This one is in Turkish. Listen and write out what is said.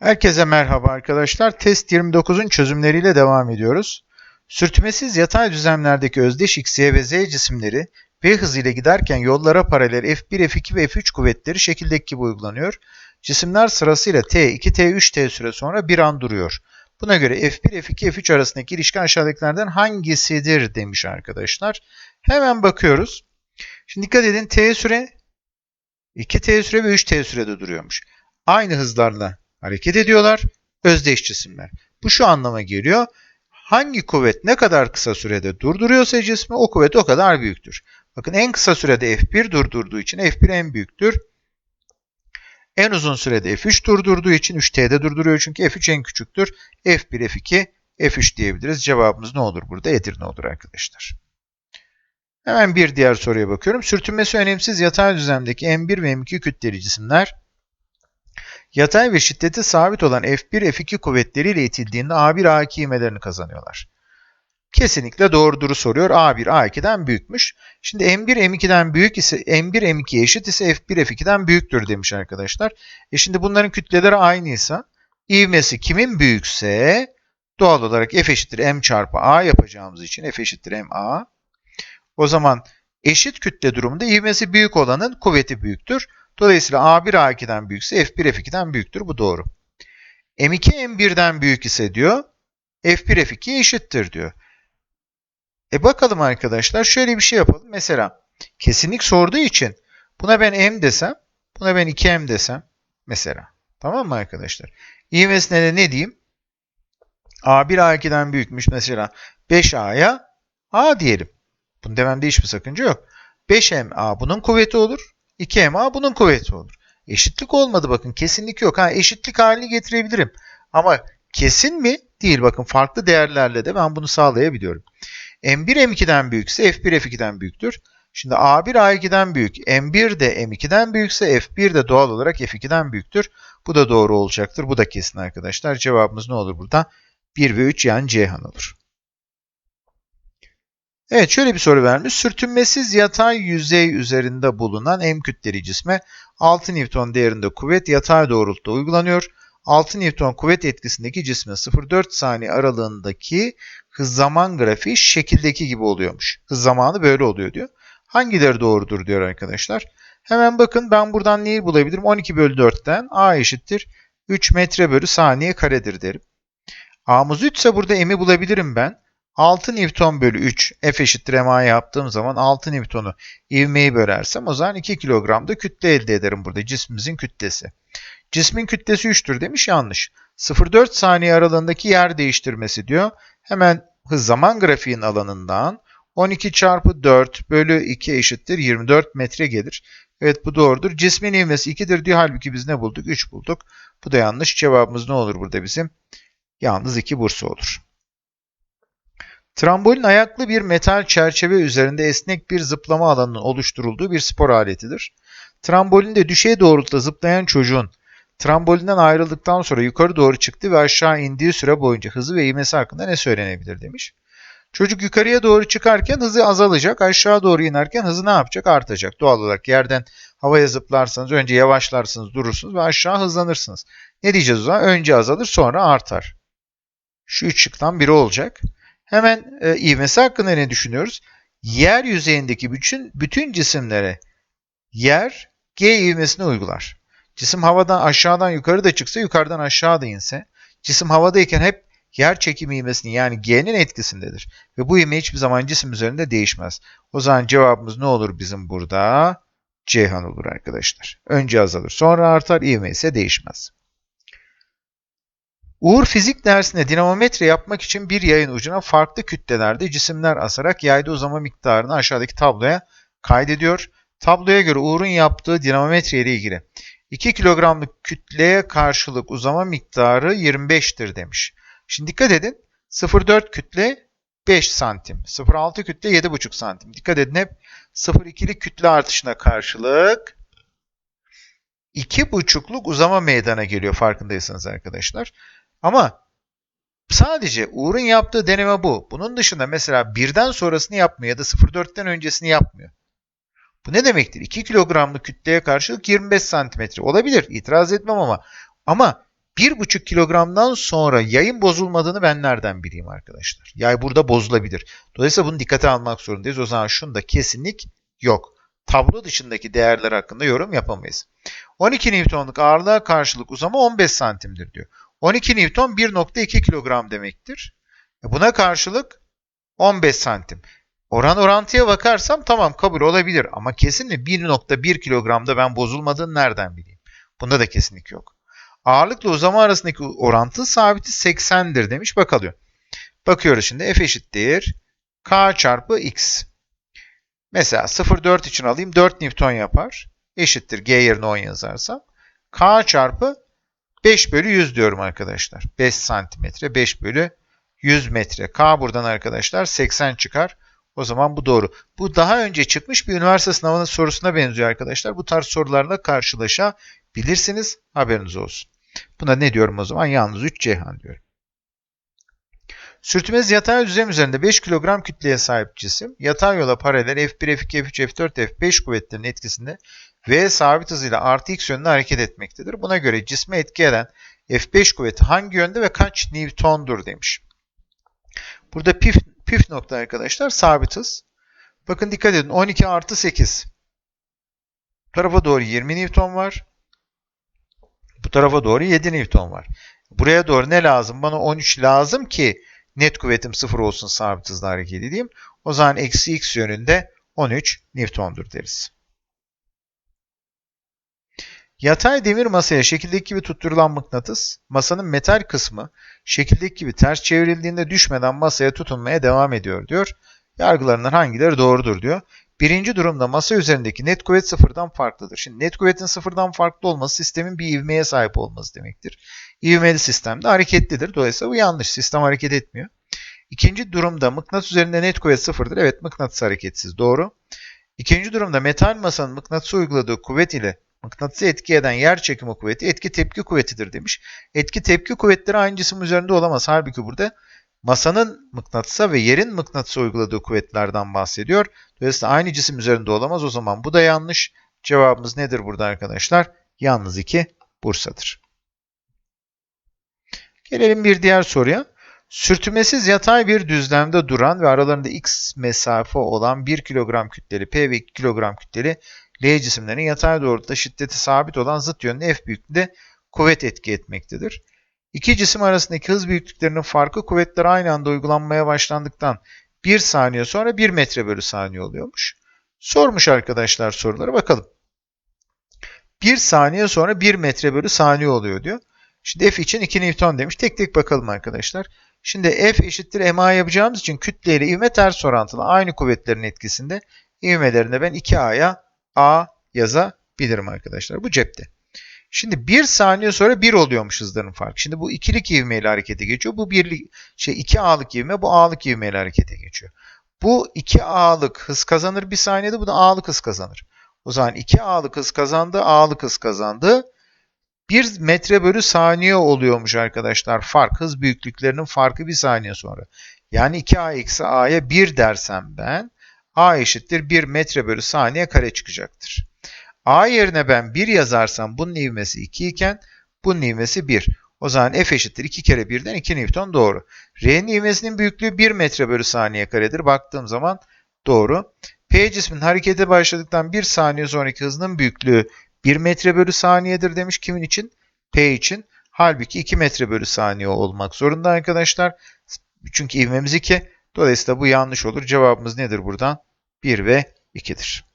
Herkese merhaba arkadaşlar. Test 29'un çözümleriyle devam ediyoruz. Sürtünmesiz yatay düzlemlerdeki özdeş x, y ve z cisimleri v hızıyla giderken yollara paralel F1, F2 ve F3 kuvvetleri şekildeki gibi uygulanıyor. Cisimler sırasıyla t, 2t, 3t süre sonra bir an duruyor. Buna göre F1, F2, F3 arasındaki ilişki aşağıdakilerden hangisidir demiş arkadaşlar. Hemen bakıyoruz. Şimdi dikkat edin t süre 2t süre ve 3t sürede duruyormuş. Aynı hızlarla hareket ediyorlar. Özdeş cisimler. Bu şu anlama geliyor. Hangi kuvvet ne kadar kısa sürede durduruyorsa cismi o kuvvet o kadar büyüktür. Bakın en kısa sürede F1 durdurduğu için F1 en büyüktür. En uzun sürede F3 durdurduğu için 3T'de durduruyor çünkü F3 en küçüktür. F1, F2, F3 diyebiliriz. Cevabımız ne olur burada? Edirne olur arkadaşlar. Hemen bir diğer soruya bakıyorum. Sürtünmesi önemsiz yatay düzlemdeki M1 ve M2 kütleli cisimler Yatay ve şiddeti sabit olan F1, F2 kuvvetleriyle itildiğinde A1, A2 ivmelerini kazanıyorlar. Kesinlikle doğrudur soruyor. A1, A2'den büyükmüş. Şimdi M1, M2'den büyük ise M1, M2'ye eşit ise F1, F2'den büyüktür demiş arkadaşlar. E şimdi bunların kütleleri aynıysa ivmesi kimin büyükse doğal olarak F eşittir M çarpı A yapacağımız için F eşittir MA. O zaman eşit kütle durumunda ivmesi büyük olanın kuvveti büyüktür. Dolayısıyla A1 A2'den büyükse F1 F2'den büyüktür. Bu doğru. M2 M1'den büyük ise diyor F1 F2'ye eşittir diyor. E bakalım arkadaşlar şöyle bir şey yapalım. Mesela kesinlik sorduğu için buna ben M desem, buna ben 2M desem mesela. Tamam mı arkadaşlar? İvmesine de ne diyeyim? A1 A2'den büyükmüş mesela 5A'ya A diyelim. Bunu dememde hiçbir sakınca yok. 5MA bunun kuvveti olur. 2MA bunun kuvveti olur. Eşitlik olmadı bakın. Kesinlik yok. Ha eşitlik halini getirebilirim. Ama kesin mi? Değil. Bakın farklı değerlerle de ben bunu sağlayabiliyorum. M1 M2'den büyükse F1 F2'den büyüktür. Şimdi A1 A2'den büyük. M1 de M2'den büyükse F1 de doğal olarak F2'den büyüktür. Bu da doğru olacaktır. Bu da kesin arkadaşlar. Cevabımız ne olur burada? 1 ve 3 yani Ceyhan olur. Evet şöyle bir soru vermiş. Sürtünmesiz yatay yüzey üzerinde bulunan M kütleli cisme 6 Newton değerinde kuvvet yatay doğrultuda uygulanıyor. 6 Newton kuvvet etkisindeki cisme 0,4 saniye aralığındaki hız zaman grafiği şekildeki gibi oluyormuş. Hız zamanı böyle oluyor diyor. Hangileri doğrudur diyor arkadaşlar. Hemen bakın ben buradan neyi bulabilirim? 12 bölü 4'ten A eşittir 3 metre bölü saniye karedir derim. A'mız 3 ise burada M'i bulabilirim ben. 6 Newton bölü 3 F eşittir MA yaptığım zaman 6 Newton'u ivmeyi bölersem o zaman 2 kilogramda kütle elde ederim burada cismimizin kütlesi. Cismin kütlesi 3'tür demiş yanlış. 0,4 saniye aralığındaki yer değiştirmesi diyor. Hemen hız zaman grafiğin alanından 12 çarpı 4 bölü 2 eşittir 24 metre gelir. Evet bu doğrudur. Cismin ivmesi 2'dir diyor. Halbuki biz ne bulduk? 3 bulduk. Bu da yanlış. Cevabımız ne olur burada bizim? Yalnız 2 bursu olur. Trambolin ayaklı bir metal çerçeve üzerinde esnek bir zıplama alanının oluşturulduğu bir spor aletidir. Trambolinde düşey doğrultuda zıplayan çocuğun trambolinden ayrıldıktan sonra yukarı doğru çıktı ve aşağı indiği süre boyunca hızı ve ivmesi hakkında ne söylenebilir demiş. Çocuk yukarıya doğru çıkarken hızı azalacak, aşağı doğru inerken hızı ne yapacak? Artacak. Doğal olarak yerden havaya zıplarsanız önce yavaşlarsınız, durursunuz ve aşağı hızlanırsınız. Ne diyeceğiz o zaman? Önce azalır, sonra artar. Şu üç şıktan biri olacak. Hemen e, ivmesi hakkında ne düşünüyoruz? Yer yüzeyindeki bütün, bütün cisimlere yer G ivmesini uygular. Cisim havadan aşağıdan yukarı da çıksa yukarıdan aşağı da inse cisim havadayken hep yer çekimi ivmesinin yani G'nin etkisindedir. Ve bu ivme hiçbir zaman cisim üzerinde değişmez. O zaman cevabımız ne olur bizim burada? Ceyhan olur arkadaşlar. Önce azalır sonra artar ivme ise değişmez. Uğur fizik dersinde dinamometre yapmak için bir yayın ucuna farklı kütlelerde cisimler asarak yayda uzama miktarını aşağıdaki tabloya kaydediyor. Tabloya göre Uğur'un yaptığı dinamometre ile ilgili 2 kilogramlık kütleye karşılık uzama miktarı 25'tir demiş. Şimdi dikkat edin 0,4 kütle 5 santim, 0,6 kütle 7,5 santim. Dikkat edin hep 0,2'lik kütle artışına karşılık 2,5'luk uzama meydana geliyor farkındaysanız arkadaşlar. Ama sadece Uğur'un yaptığı deneme bu. Bunun dışında mesela birden sonrasını yapmıyor ya da 0.4'ten öncesini yapmıyor. Bu ne demektir? 2 kilogramlık kütleye karşılık 25 santimetre olabilir. İtiraz etmem ama ama 1,5 kilogramdan sonra yayın bozulmadığını ben nereden bileyim arkadaşlar? Yay burada bozulabilir. Dolayısıyla bunu dikkate almak zorundayız. O zaman şunda kesinlik yok. Tablo dışındaki değerler hakkında yorum yapamayız. 12 Newton'luk ağırlığa karşılık uzama 15 santimdir diyor. 12 Newton 1.2 kilogram demektir. E buna karşılık 15 santim. Oran orantıya bakarsam tamam kabul olabilir ama kesin mi 1.1 kilogramda ben bozulmadığını nereden bileyim? Bunda da kesinlik yok. Ağırlıkla uzama arasındaki orantı sabiti 80'dir demiş bakalım. Bakıyoruz şimdi f eşittir k çarpı x. Mesela 0,4 için alayım 4 Newton yapar. Eşittir g yerine 10 yazarsam. k çarpı 5 bölü 100 diyorum arkadaşlar. 5 santimetre 5 bölü 100 metre. K buradan arkadaşlar 80 çıkar. O zaman bu doğru. Bu daha önce çıkmış bir üniversite sınavının sorusuna benziyor arkadaşlar. Bu tarz sorularla karşılaşabilirsiniz. Haberiniz olsun. Buna ne diyorum o zaman? Yalnız 3 Ceyhan diyorum. Sürtünmez yatay düzlem üzerinde 5 kilogram kütleye sahip cisim, yatay yola paralel F1, F2, F3, F4, F5 kuvvetlerinin etkisinde V sabit hızıyla artı x yönünde hareket etmektedir. Buna göre cisme etki eden F5 kuvveti hangi yönde ve kaç Newton'dur demiş. Burada püf, püf nokta arkadaşlar sabit hız. Bakın dikkat edin 12 artı 8. Bu tarafa doğru 20 Newton var. Bu tarafa doğru 7 Newton var. Buraya doğru ne lazım? Bana 13 lazım ki net kuvvetim 0 olsun sabit hızla hareket edeyim. O zaman eksi x yönünde 13 Newton'dur deriz. Yatay demir masaya şekildeki gibi tutturulan mıknatıs, masanın metal kısmı şekildeki gibi ters çevrildiğinde düşmeden masaya tutunmaya devam ediyor diyor. Yargılarından hangileri doğrudur diyor. Birinci durumda masa üzerindeki net kuvvet sıfırdan farklıdır. Şimdi net kuvvetin sıfırdan farklı olması sistemin bir ivmeye sahip olması demektir. İvmeli sistemde hareketlidir. Dolayısıyla bu yanlış. Sistem hareket etmiyor. İkinci durumda mıknatıs üzerinde net kuvvet sıfırdır. Evet mıknatıs hareketsiz. Doğru. İkinci durumda metal masanın mıknatısı uyguladığı kuvvet ile mıknatısı etki eden yer çekimi kuvveti etki tepki kuvvetidir demiş. Etki tepki kuvvetleri aynı cisim üzerinde olamaz. Halbuki burada masanın mıknatısa ve yerin mıknatısa uyguladığı kuvvetlerden bahsediyor. Dolayısıyla aynı cisim üzerinde olamaz. O zaman bu da yanlış. Cevabımız nedir burada arkadaşlar? Yalnız 2 Bursa'dır. Gelelim bir diğer soruya. Sürtünmesiz yatay bir düzlemde duran ve aralarında x mesafe olan 1 kilogram kütleli P ve 2 kilogram kütleli L cisimlerin yatay doğrultuda şiddeti sabit olan zıt yönlü F büyüklüğünde kuvvet etki etmektedir. İki cisim arasındaki hız büyüklüklerinin farkı kuvvetler aynı anda uygulanmaya başlandıktan 1 saniye sonra 1 metre bölü saniye oluyormuş. Sormuş arkadaşlar soruları bakalım. 1 saniye sonra 1 metre bölü saniye oluyor diyor. Şimdi F için 2 Newton demiş. Tek tek bakalım arkadaşlar. Şimdi F eşittir ma yapacağımız için kütle ile ivme ters orantılı. Aynı kuvvetlerin etkisinde ivmelerinde ben 2A'ya A yazabilirim arkadaşlar. Bu cepte. Şimdi 1 saniye sonra 1 oluyormuş hızların farkı. Şimdi bu ikilik ivmeyle harekete geçiyor. Bu birlik şey 2A'lık ivme bu A'lık ivmeyle harekete geçiyor. Bu 2A'lık hız kazanır bir saniyede bu da A'lık hız kazanır. O zaman 2A'lık hız kazandı, A'lık hız kazandı. 1 metre bölü saniye oluyormuş arkadaşlar. Fark hız büyüklüklerinin farkı bir saniye sonra. Yani 2A eksi A'ya 1 dersem ben A eşittir 1 metre bölü saniye kare çıkacaktır. A yerine ben 1 yazarsam bunun ivmesi 2 iken bunun ivmesi 1. O zaman F eşittir 2 kere 1'den 2 Newton doğru. R'nin ivmesinin büyüklüğü 1 metre bölü saniye karedir. Baktığım zaman doğru. P cismin harekete başladıktan 1 saniye sonraki hızının büyüklüğü 1 metre bölü saniyedir demiş. Kimin için? P için. Halbuki 2 metre bölü saniye olmak zorunda arkadaşlar. Çünkü ivmemiz 2. Dolayısıyla bu yanlış olur. Cevabımız nedir buradan? 1 ve 2'dir.